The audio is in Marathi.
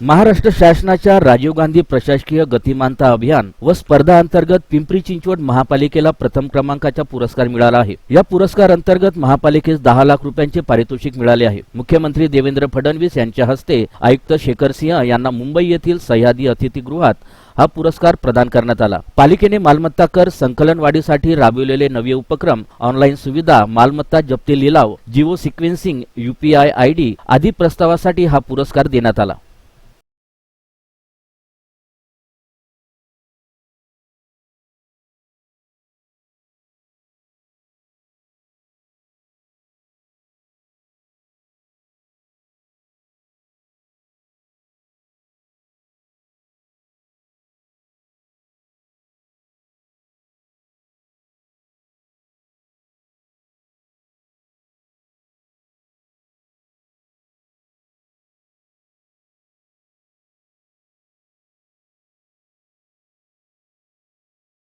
महाराष्ट्र शासनाच्या राजीव गांधी प्रशासकीय गतिमानता अभियान व स्पर्धा अंतर्गत पिंपरी चिंचवड महापालिकेला प्रथम क्रमांकाचा पुरस्कार मिळाला आहे. या पुरस्कार अंतर्गत महापालिकेस दहा लाख रुपयांचे पारितोषिक मिळाले आहे. मुख्यमंत्री देवेंद्र फडणवीस यांच्या हस्ते आयुक्त शेखर सिंह यांना मुंबई येथील सह्याद्री अतिथीगृहात हा पुरस्कार प्रदान करण्यात आला. पालिकेने मालमत्ता कर संकलन वाढीसाठी राबविलेले नवे उपक्रम ऑनलाईन सुविधा मालमत्ता जप्ती लिलाव जिओ सिक्वेन्सिंग युपीआय आयडी आदी प्रस्तावासाठी हा पुरस्कार देण्यात आला.